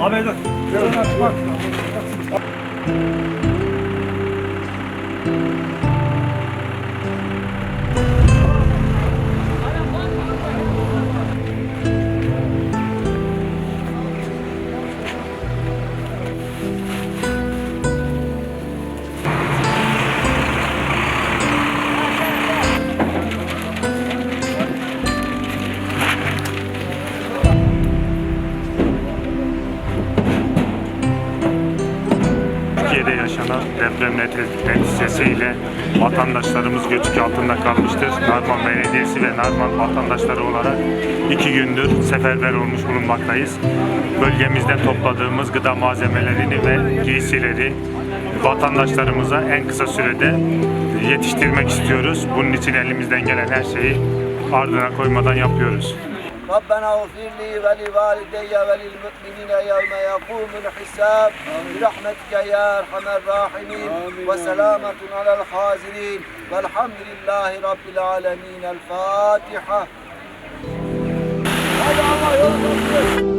Abi dur. Bak. Türkiye'de yaşanan deprem neti- neticesiyle vatandaşlarımız göçük altında kalmıştır. Narman Belediyesi ve Narman vatandaşları olarak iki gündür seferber olmuş bulunmaktayız. Bölgemizden topladığımız gıda malzemelerini ve giysileri vatandaşlarımıza en kısa sürede yetiştirmek istiyoruz. Bunun için elimizden gelen her şeyi ardına koymadan yapıyoruz. Rabbena ufirli ve li valideyye ve lil mu'minine yevme yakumul hisab. Rahmetke ya erhamer rahimin. Ve selametun alel hazirin. Velhamdülillahi Rabbil alemin. El Fatiha. Hadi Allah yolunu